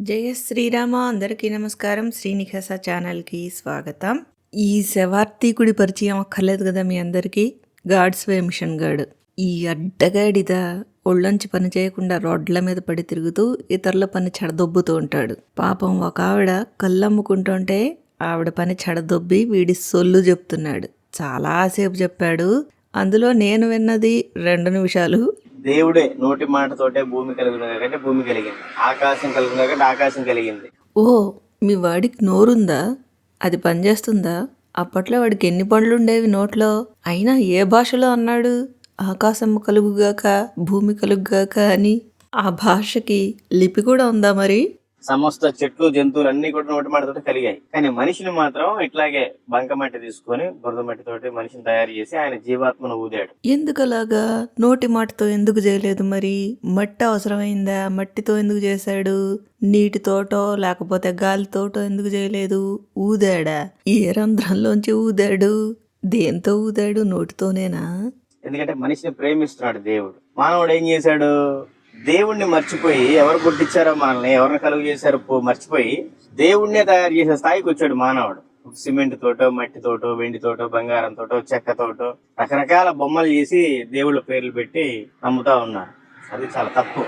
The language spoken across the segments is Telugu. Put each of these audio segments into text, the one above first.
జయ శ్రీరామ అందరికీ నమస్కారం. శ్రీనివాస ఛానల్కి స్వాగతం. ఈ శవార్థికుడి పరిచయం అక్కర్లేదు కదా మీ అందరికీ? God's way mission God. ఈ అడ్డగాడిద ఒళ్ళొంచి పని చేయకుండా రోడ్ల మీద పడి తిరుగుతూ ఇతరుల పని చెడదొబ్బుతూ ఉంటాడు. పాపం ఒక ఆవిడ కళ్ళమ్ముకుంటుంటే ఆవిడ పని చెడదొబ్బి వీడి సొల్లు చెప్తున్నాడు. చాలాసేపు చెప్పాడు. అందులో నేను విన్నది రెండు నిమిషాలు. దేవుడే నోటి మాటతోటే భూమి కలుగును కాబట్టి భూమి కలిగింది. ఆకాశం కలుగును కాబట్టి ఆకాశం కలిగింది. ఓ మీ వాడికి నోరుందా? అది పనిచేస్తుందా? అప్పట్లో వాడికి ఎన్ని పండ్లు ఉండేవి నోట్లో? అయినా ఏ భాషలో అన్నాడు? ఆకాశం కలుగుగాక భూమి కలుగుగాక అని. ఆ భాషకి లిపి కూడా ఉందా మరి? సమస్త చెట్లు జంతువులు అన్ని కూడా నోటి కలిగాయి. కానీ మనిషిని మాత్రం ఇట్లాగే బంక మట్టి తీసుకొని బురద మట్టితోటి మనిషిని తయారు చేసి ఆయన జీవాత్మను ఊదాడు. ఎందుకలాగా? నోటి మాటతో ఎందుకు చేయలేదు మరి? మట్టి అవసరమైందా? మట్టితో ఎందుకు చేశాడు? నీటితోటో లేకపోతే గాలితోటో ఎందుకు చేయలేదు? ఊదాడా? ఏ రంధ్రంలోంచి ఊదాడు. దేంతో ఊదాడు? నోటితోనేనా? ఎందుకంటే మనిషిని ప్రేమిస్తున్నాడు దేవుడు. మానవుడు ఏం చేశాడు? దేవుణ్ణి మర్చిపోయి ఎవరు పుట్టించారో మనల్ని ఎవరిని కలుగు చేశారో పో- మర్చిపోయి దేవుణ్ణే తయారు చేసే స్థాయికి వచ్చాడు మానవుడు. సిమెంట్ తోటో మట్టి తోటో వెండి తోటో బంగారం తోటో చెక్క తోటో రకరకాల బొమ్మలు చేసి దేవుళ్ళ పేర్లు పెట్టి నమ్ముతా ఉన్నారు. అది చాలా తప్పు.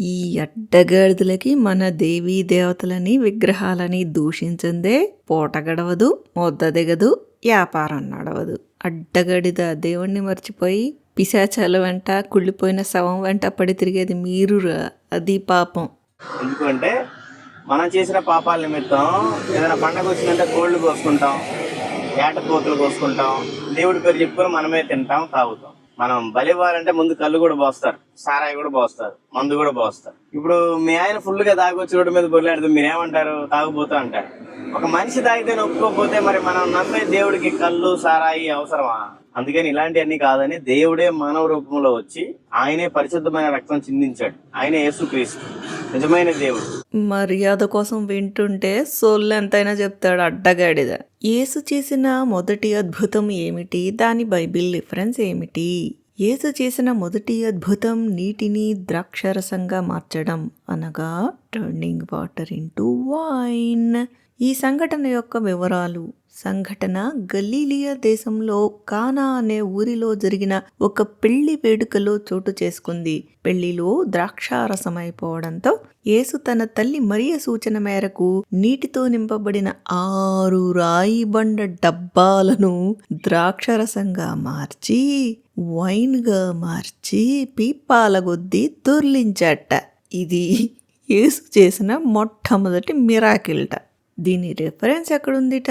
ఈ అడ్డగాడిదలకి మన దేవీ దేవతలని విగ్రహాలని దూషించిందే పూట గడవదు ముద్ద దిగదు వ్యాపారం నడవదు. అడ్డగడిద దేవుణ్ణి మర్చిపోయి పిశాచాల వెంట కుళ్ళిపోయిన శవం వెంట పడి తిరిగేది మీరురా అది పాపం. ఎందుకంటే మనం చేసిన పాపాల నిమిత్తం ఏదైనా పండగ వచ్చిందంటే కోళ్ళు కోసుకుంటాం ఏట కోతులు కోసుకుంటాం దేవుడి పేరు చెప్పుకొని మనమే తింటాం తాగుతాం. మనం బలివ్వాలంటే ముందు కళ్ళు కూడా పోస్తారు సారాయి కూడా పోస్తారు మందు కూడా పోస్తారు. ఇప్పుడు మీ ఆయన ఫుల్గా తాగొచ్చి రోడ్డు మీద బొర్లాడితే మీరేమంటారు? తాగుపోతా అంటారు. ఒక మనిషి తాగితే నొప్పుకోకపోతే మరి మనం నమ్మే దేవుడికి కళ్ళు సారాయి అవసరమా? అందుకని ఇలాంటివన్నీ కాదని దేవుడే మానవ రూపంలో వచ్చి ఆయనే పరిశుద్ధమైన రక్తం చిందించాడు. ఆయనే యేసుక్రీస్తు. నిజమైన దేవుడు. మర్యాద కోసం వింటుంటే సోళ్ళు ఎంతైనా చెప్తాడు అడ్డగాడిద. యేసు చేసిన మొదటి అద్భుతం ఏమిటి? దాని బైబిల్ రిఫరెన్స్ ఏమిటి? యేసు చేసిన మొదటి అద్భుతం నీటిని ద్రాక్షరసంగా మార్చడం అనగా టర్నింగ్ వాటర్ ఇంటూ వైన్. ఈ సంఘటన యొక్క వివరాలు. సంఘటన గలీలియా దేశంలో కానా అనే ఊరిలో జరిగిన ఒక పెళ్ళి వేడుకలో చోటు చేసుకుంది. పెళ్ళిలో ద్రాక్షారసం అయిపోవడంతో యేసు తన తల్లి మరియ సూచన మేరకు నీటితో నింపబడిన ఆరు రాయి బండ డబ్బాలను ద్రాక్షరసంగా మార్చి వైన్గా మార్చి పీపాలగొద్ది దొర్లించట ఇది యేసు చేసిన మొట్టమొదటి మిరాకిల్ట. దీని రెఫరెన్స్ ఎక్కడుందిట?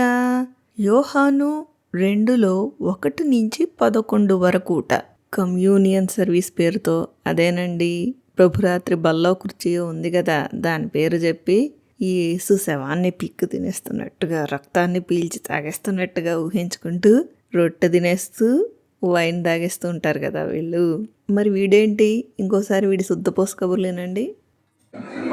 యోహాను రెండులో ఒకటి నుంచి పదకొండు వరకుట. కమ్యూనియన్ సర్వీస్ పేరుతో. అదేనండి. ప్రభురాత్రి బల్లో కుర్చీ ఉంది కదా దాని పేరు చెప్పి ఈ యేసు శవాన్ని పిక్కు తినేస్తున్నట్టుగా రక్తాన్ని పీల్చి తాగేస్తున్నట్టుగా ఊహించుకుంటూ రొట్టె తినేస్తూ వైన్ తాగేస్తూ ఉంటారు కదా వీళ్ళు. మరి వీడేంటి? ఇంకోసారి వీడి శుద్ధ కబుర్లేనండి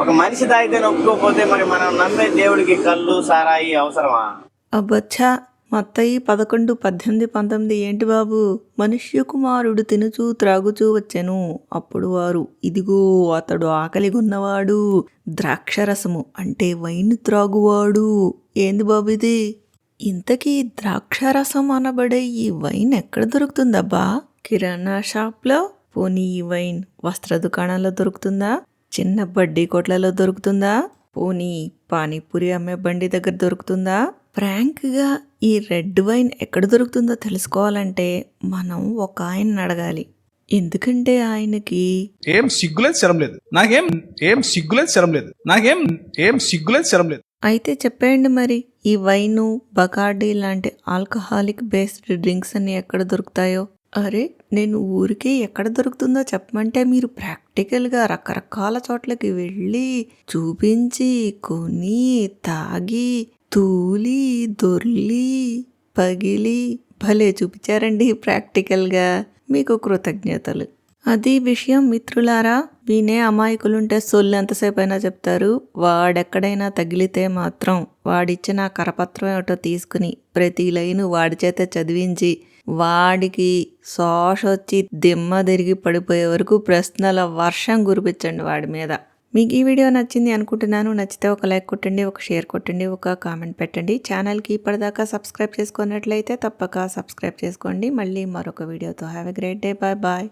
ఒక మనిషి తాగితే నొప్పుకోకపోతే మరి మనం నమ్మే దేవుడికి కళ్ళు సారాయి అవసరమా? అబ్బచ్చా మత్తయి పదకొండు పద్దెనిమిది పంతొమ్మిది ఏంటి బాబు? మనుష్య కుమారుడు తినుచూ త్రాగుచూ వచ్చెను. అప్పుడు వారు ఇదిగో అతడు ఆకలిగొన్నవాడు ద్రాక్షరసము అంటే వైన్ త్రాగువాడు. ఏంది బాబు ఇది? ఇంతకీ ద్రాక్షరసం అనబడే ఈ వైన్ ఎక్కడ దొరుకుతుందబ్బా? కిరాణా షాప్లో? పోనీ ఈ వైన్ వస్త్ర దుకాణంలో దొరుకుతుందా? చిన్న బడ్డీ కొట్లలో దొరుకుతుందా? పోనీ పానీపూరి అమ్మే బండి దగ్గర దొరుకుతుందా? ఫ్రాంక్గా ఈ రెడ్ వైన్ ఎక్కడ దొరుకుతుందో తెలుసుకోవాలంటే మనం ఒక ఆయన్ని అడగాలి. ఎందుకంటే ఆయనకి ఏం సిగ్గులేదు శరం లేదు. నాకేం ఏం సిగ్గులేదు శరం లేదు. నాకేం ఏం సిగ్గులేదు శరం లేదు. అయితే చెప్పేయండి మరి ఈ వైను బకార్డీ లాంటి ఆల్కహాలిక్ బేస్డ్ డ్రింక్స్ అన్ని ఎక్కడ దొరుకుతాయో? అరే నేను ఊరికి ఎక్కడ దొరుకుతుందో చెప్పమంటే మీరు ప్రాక్టికల్గా రకరకాల చోట్లకి వెళ్ళి చూపించి కొని తాగి తూలి దొర్లి పగిలి భలే చూపించారండి ప్రాక్టికల్గా. మీకు కృతజ్ఞతలు. అది విషయం మిత్రులారా వినే అమాయకులుంటే సొల్లు ఎంతసేపు అయినా చెప్తారు. వాడెక్కడైనా తగిలితే మాత్రం వాడిచ్చిన కరపత్రం ఏమిటో తీసుకుని ప్రతి లైను వాడి చేత చదివించి వాడికి శోష వచ్చి దిమ్మ తిరిగి పడిపోయే వరకు ప్రశ్నల వర్షం కురిపించండి వాడి మీద. మీకు ఈ వీడియో నచ్చింది అనుకుంటున్నాను. నచ్చితే ఒక లైక్ కొట్టండి ఒక షేర్ కొట్టండి ఒక కామెంట్ పెట్టండి. ఛానల్కి ఇప్పటిదాకా సబ్స్క్రైబ్ చేసుకున్నట్లయితే తప్పక సబ్స్క్రైబ్ చేసుకోండి. మళ్ళీ మరొక వీడియోతో. Have a great day. Bye bye.